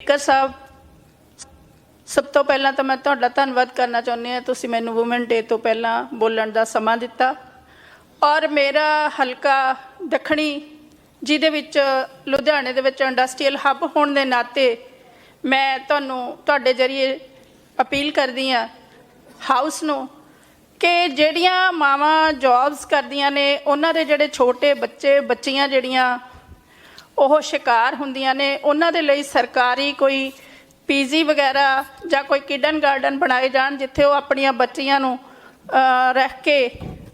Speaker ਸਾਹਿਬ, ਸਭ ਤੋਂ ਪਹਿਲਾਂ ਤਾਂ ਮੈਂ ਤੁਹਾਡਾ ਧੰਨਵਾਦ ਕਰਨਾ ਚਾਹੁੰਦੀ ਹਾਂ। ਤੁਸੀਂ ਮੈਨੂੰ ਔਮਨ ਡੇ ਤੋਂ ਪਹਿਲਾਂ ਬੋਲਣ ਦਾ ਸਮਾਂ ਦਿੱਤਾ। ਔਰ ਮੇਰਾ ਹਲਕਾ ਦੱਖਣੀ, ਜਿਹਦੇ ਵਿੱਚ ਲੁਧਿਆਣੇ ਦੇ ਵਿੱਚ ਇੰਡਸਟਰੀਅਲ ਹੱਬ ਹੋਣ ਦੇ ਨਾਤੇ ਮੈਂ ਤੁਹਾਨੂੰ ਤੁਹਾਡੇ ਜਰੀਏ ਅਪੀਲ ਕਰਦੀ ਹਾਂ ਹਾਊਸ ਨੂੰ ਕਿ ਜਿਹੜੀਆਂ ਮਾਵਾਂ ਜੌਬਸ ਕਰਦੀਆਂ ਨੇ, ਉਹਨਾਂ ਦੇ ਜਿਹੜੇ ਛੋਟੇ ਬੱਚੇ, ਬੱਚੀਆਂ ਜਿਹੜੀਆਂ ਉਹ ਸ਼ਿਕਾਰ ਹੁੰਦੀਆਂ ਨੇ ਉਹਨਾਂ ਦੇ ਲਈ ਸਰਕਾਰੀ ਕੋਈ ਪੀਜੀ ਵਗੈਰਾ ਜਾਂ ਕੋਈ ਕਿਡਨ ਗਾਰਡਨ ਬਣਾਏ ਜਾਣ ਜਿੱਥੇ ਉਹ ਆਪਣੀਆਂ ਬੱਚੀਆਂ ਨੂੰ ਰਹਿ ਕੇ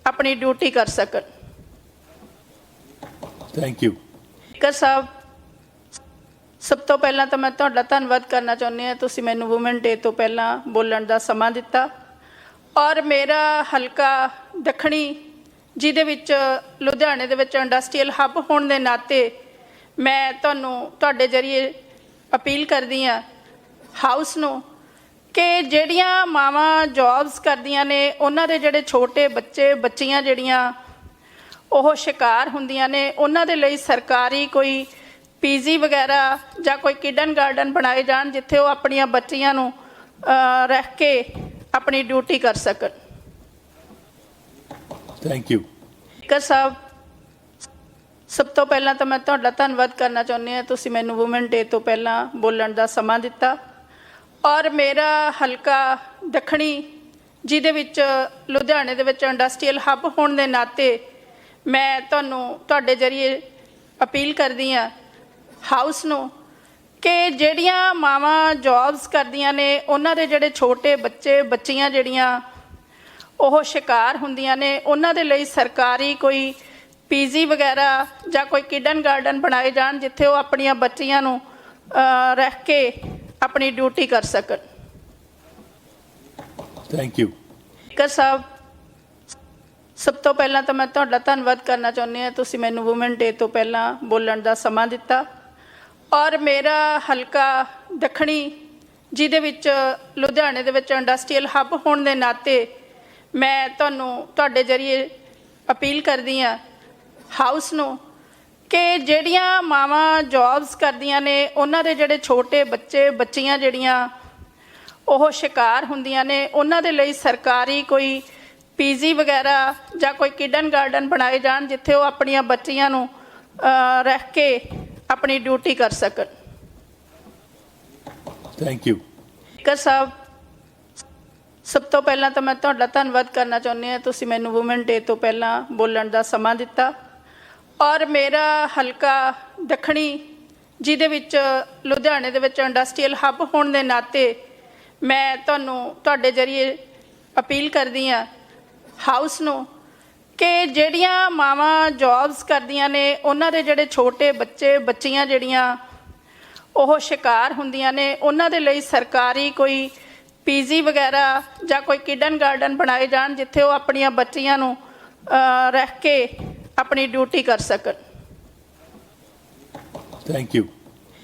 ਆਪਣੀ ਡਿਊਟੀ ਕਰ ਸਕਣ। Thank you. ਸਪੀਕਰ ਸਾਹਿਬ ਸਭ ਤੋਂ ਪਹਿਲਾਂ ਤਾਂ ਮੈਂ ਤੁਹਾਡਾ ਧੰਨਵਾਦ ਕਰਨਾ ਚਾਹੁੰਦੀ ਹਾਂ। ਤੁਸੀਂ ਮੈਨੂੰ ਔਮਨ ਡੇ ਤੋਂ ਪਹਿਲਾਂ ਬੋਲਣ ਦਾ ਸਮਾਂ ਦਿੱਤਾ। ਔਰ ਮੇਰਾ ਹਲਕਾ ਦੱਖਣੀ ਜਿਹਦੇ ਵਿੱਚ ਲੁਧਿਆਣੇ ਦੇ ਵਿੱਚ ਇੰਡਸਟਰੀਅਲ ਹੱਬ ਹੋਣ ਦੇ ਨਾਤੇ ਮੈਂ ਤੁਹਾਨੂੰ ਤੁਹਾਡੇ ਜਰੀਏ ਅਪੀਲ ਕਰਦੀ ਹਾਂ ਹਾਊਸ ਨੂੰ ਕਿ ਜਿਹੜੀਆਂ ਮਾਵਾਂ ਜੌਬਸ ਕਰਦੀਆਂ ਨੇ ਉਹਨਾਂ ਦੇ ਜਿਹੜੇ ਛੋਟੇ ਬੱਚੇ ਬੱਚੀਆਂ ਜਿਹੜੀਆਂ ਉਹ ਸ਼ਿਕਾਰ ਹੁੰਦੀਆਂ ਨੇ ਉਹਨਾਂ ਦੇ ਲਈ ਸਰਕਾਰੀ ਕੋਈ ਪੀਜੀ ਵਗੈਰਾ ਜਾਂ ਕੋਈ ਕਿਡਨ ਗਾਰਡਨ ਬਣਾਏ ਜਾਣ ਜਿੱਥੇ ਉਹ ਆਪਣੀਆਂ ਬੱਚੀਆਂ ਨੂੰ ਰਹਿ ਕੇ ਆਪਣੀ ਡਿਊਟੀ ਕਰ ਸਕਣ Thank you. ਸਪੀਕਰ ਸਾਹਿਬ ਸਭ ਤੋਂ ਪਹਿਲਾਂ ਤਾਂ ਮੈਂ ਤੁਹਾਡਾ ਧੰਨਵਾਦ ਕਰਨਾ ਚਾਹੁੰਦੀ ਹਾਂ। ਤੁਸੀਂ ਮੈਨੂੰ ਔਮਨ ਡੇ ਤੋਂ ਪਹਿਲਾਂ ਬੋਲਣ ਦਾ ਸਮਾਂ ਦਿੱਤਾ। ਔਰ ਮੇਰਾ ਹਲਕਾ ਦੱਖਣੀ, ਜਿਹਦੇ ਵਿੱਚ ਲੁਧਿਆਣੇ ਦੇ ਵਿੱਚ ਇੰਡਸਟਰੀਅਲ ਹੱਬ ਹੋਣ ਦੇ ਨਾਤੇ ਮੈਂ ਤੁਹਾਨੂੰ ਤੁਹਾਡੇ ਜਰੀਏ ਅਪੀਲ ਕਰਦੀ ਹਾਂ ਹਾਊਸ ਨੂੰ ਕਿ ਜਿਹੜੀਆਂ ਮਾਵਾਂ ਜੌਬਸ ਕਰਦੀਆਂ ਨੇ, ਉਹਨਾਂ ਦੇ ਜਿਹੜੇ ਛੋਟੇ ਬੱਚੇ, ਬੱਚੀਆਂ ਜਿਹੜੀਆਂ, ਉਹ ਸ਼ਿਕਾਰ ਹੁੰਦੀਆਂ ਨੇ, ਉਹਨਾਂ ਦੇ ਲਈ ਸਰਕਾਰੀ ਕੋਈ ਪੀਜੀ ਵਗੈਰਾ ਜਾਂ ਕੋਈ ਕਿਡਨ ਗਾਰਡਨ ਬਣਾਏ ਜਾਣ ਜਿੱਥੇ ਉਹ ਆਪਣੀਆਂ ਬੱਚੀਆਂ ਨੂੰ ਰਹਿ ਕੇ ਆਪਣੀ ਡਿਊਟੀ ਕਰ ਸਕਣ। Thank you. ਸਪੀਕਰ ਸਾਹਿਬ ਸਭ ਤੋਂ ਪਹਿਲਾਂ ਤਾਂ ਮੈਂ ਤੁਹਾਡਾ ਧੰਨਵਾਦ ਕਰਨਾ ਚਾਹੁੰਦੀ ਹਾਂ। ਤੁਸੀਂ ਮੈਨੂੰ ਔਮਨ ਡੇ ਤੋਂ ਪਹਿਲਾਂ ਬੋਲਣ ਦਾ ਸਮਾਂ ਦਿੱਤਾ। ਔਰ ਮੇਰਾ ਹਲਕਾ ਦੱਖਣੀ ਜਿਹਦੇ ਵਿੱਚ ਲੁਧਿਆਣੇ ਦੇ ਵਿੱਚ ਇੰਡਸਟਰੀਅਲ ਹੱਬ ਹੋਣ ਦੇ ਨਾਤੇ ਮੈਂ ਤੁਹਾਨੂੰ ਤੁਹਾਡੇ ਜਰੀਏ ਅਪੀਲ ਕਰਦੀ ਹਾਂ ਹਾਊਸ ਨੂੰ ਕਿ ਜਿਹੜੀਆਂ ਮਾਵਾਂ ਜੌਬਸ ਕਰਦੀਆਂ ਨੇ ਉਹਨਾਂ ਦੇ ਜਿਹੜੇ ਛੋਟੇ ਬੱਚੇ ਬੱਚੀਆਂ ਜਿਹੜੀਆਂ ਉਹ ਸ਼ਿਕਾਰ ਹੁੰਦੀਆਂ ਨੇ ਉਹਨਾਂ ਦੇ ਲਈ ਸਰਕਾਰੀ ਕੋਈ ਪੀਜੀ ਵਗੈਰਾ ਜਾਂ ਕੋਈ ਕਿਡਨ ਗਾਰਡਨ ਬਣਾਏ ਜਾਣ ਜਿੱਥੇ ਉਹ ਆਪਣੀਆਂ ਬੱਚੀਆਂ ਨੂੰ ਰਹਿ ਕੇ ਆਪਣੀ ਡਿਊਟੀ ਕਰ ਸਕਣ। Thank you. ਸਪੀਕਰ ਸਾਹਿਬ ਸਭ ਤੋਂ ਪਹਿਲਾਂ ਤਾਂ ਮੈਂ ਤੁਹਾਡਾ ਧੰਨਵਾਦ ਕਰਨਾ ਚਾਹੁੰਦੀ ਹਾਂ। ਤੁਸੀਂ ਮੈਨੂੰ ਔਮਨ ਡੇ ਤੋਂ ਪਹਿਲਾਂ ਬੋਲਣ ਦਾ ਸਮਾਂ ਦਿੱਤਾ। ਔਰ ਮੇਰਾ ਹਲਕਾ ਦੱਖਣੀ, ਜਿਹਦੇ ਵਿੱਚ ਲੁਧਿਆਣੇ ਦੇ ਵਿੱਚ ਇੰਡਸਟਰੀਅਲ ਹੱਬ ਹੋਣ ਦੇ ਨਾਤੇ ਮੈਂ ਤੁਹਾਨੂੰ ਤੁਹਾਡੇ ਜਰੀਏ ਅਪੀਲ ਕਰਦੀ ਹਾਂ ਹਾਊਸ ਨੂੰ, ਕਿ ਜਿਹੜੀਆਂ ਮਾਵਾਂ ਜੌਬਸ ਕਰਦੀਆਂ ਨੇ, ਉਹਨਾਂ ਦੇ ਜਿਹੜੇ ਛੋਟੇ ਬੱਚੇ, ਬੱਚੀਆਂ ਜਿਹੜੀਆਂ, ਉਹ ਸ਼ਿਕਾਰ ਹੁੰਦੀਆਂ ਨੇ, ਉਹਨਾਂ ਦੇ ਲਈ ਸਰਕਾਰੀ ਕੋਈ ਪੀਜੀ ਵਗੈਰਾ ਜਾਂ ਕੋਈ ਕਿਡਨ ਗਾਰਡਨ ਬਣਾਏ ਜਾਣ, ਜਿੱਥੇ ਉਹ ਆਪਣੀਆਂ ਬੱਚੀਆਂ ਨੂੰ ਰਹਿ ਕੇ ਆਪਣੀ ਡਿਊਟੀ ਕਰ ਸਕਣ। Thank you